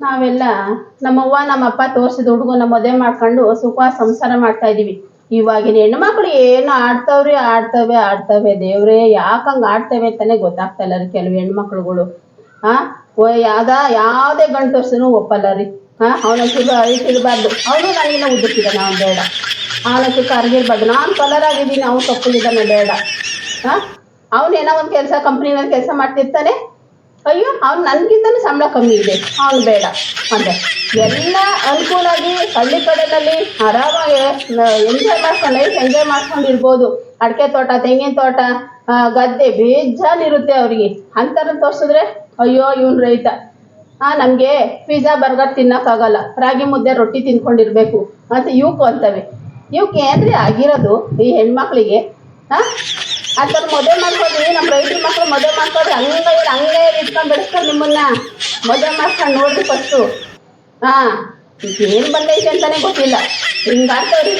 ನಾವೆಲ್ಲ ನಮ್ಮವ್ವ ನಮ್ಮಪ್ಪ ತೋರಿಸಿದ ಹುಡುಗನ ಮದುವೆ ಮಾಡ್ಕೊಂಡು ಸುಖ ಸಂಸಾರ ಮಾಡ್ತಾ ಇದೀವಿ. ಇವಾಗಿನ ಹೆಣ್ಮಕ್ಳು ಏನು ಆಡ್ತಾವ್ರಿ ಆಡ್ತವೆ ಆಡ್ತವೆ ದೇವ್ರೇ ಯಾಕಂಗ್ ಆಡ್ತವೆ ಅಂತಾನೆ ಗೊತ್ತಾಗ್ತಾ ಇಲ್ಲ ರೀ ಕೆಲವು ಹೆಣ್ಮಕ್ಳುಗಳು. ಹಾ ಯಾವ್ದ, ಯಾವುದೇ ಗಂಡು ತೋರ್ಸನು ಒಪ್ಪಲ್ಲ ರೀ. ಹಾ ಅವನ ಇರಬಾರ್ದು ಅವನು ನನಗಿನ್ನ ಉದ್ದಕ್ಕಿದ ನಾವು ಬೇಡ. ಅವನಕ್ಕೆ ಕರ್ಗಿರ್ಬಾರ್ದು ನಾನು ಕಲರ್ ಆಗಿದ್ದೀನಿ, ಅವನು ತಪ್ಪಲಿದ್ದಾನೆ ಬೇಡ. ಹಾ ಅವನೇನೋ ಒಂದು ಕೆಲಸ ಕಂಪ್ನಿನಲ್ಲಿ ಕೆಲಸ ಮಾಡ್ತಿರ್ತಾನೆ. ಅಯ್ಯೋ ಅವ್ನು ನನಗಿಂತಲೂ ಸಂಬಳ ಕಮ್ಮಿ ಇದೆ. ಅವ್ನು ಬೇಡ. ಅಂದರೆ ಎಲ್ಲ ಅನುಕೂಲಾಗಿ ಹಳ್ಳಿ ಕಡೆಯಲ್ಲಿ ಆರಾಮಾಗಿ ಎಂಜಾಯ್ ಮಾಡ್ಕೊಂಡು ಲೈಫ್ ಎಂಜಾಯ್ ಮಾಡ್ಕೊಂಡು ಇರ್ಬೋದು ಅಡಿಕೆ ತೋಟ, ತೆಂಗಿನ ತೋಟ ಗದ್ದೆ ಬೇಜಾನಿರುತ್ತೆ ಅವ್ರಿಗೆ. ಅಂಥವ್ರನ್ನ ತೋರಿಸಿದ್ರೆ, ಅಯ್ಯೋ, ಇವನು ರೈತ. ಹಾಂ ನಮಗೆ ಪಿಜ್ಜಾ ಬರ್ಗರ್ ತಿನ್ನೋಕ್ಕಾಗಲ್ಲ. ರಾಗಿ ಮುದ್ದೆ, ರೊಟ್ಟಿ ತಿನ್ಕೊಂಡಿರ್ಬೇಕು. ಅಂತ ಇವಕ್ಕೂ ಅಂತವೆ. ಇವಕ್ಕೆ ಏನ್ರಿ ಆಗಿರೋದು ಈ ಹೆಣ್ಮಕ್ಳಿಗೆ? ಹಾಂ ಅಂಥವ್ರು ಮದುವೆ ಮಾಡ್ಕೊಡ್ರಿ ನಮ್ಮ ರೈತರ ಮಕ್ಕಳು ಮದುವೆ ಮಾಡ್ಕೊಡ್ರಿ, ಹಂಗೆ ಹಂಗೆ ಇಟ್ಕೊಂಡು ಬೆಳೆಸ್ತಾರೆ ನಿಮ್ಮನ್ನ? ಮದುವೆ ಮಾಡ್ಕೊಂಡು ನೋಡ್ರಿ ಫಸ್ಟು ಹಾಂ ಏನು ಬಂದೈತೆ ಅಂತಾನೆ ಗೊತ್ತಿಲ್ಲ. ಹಿಂಗಾಗ್ತವ್ರಿ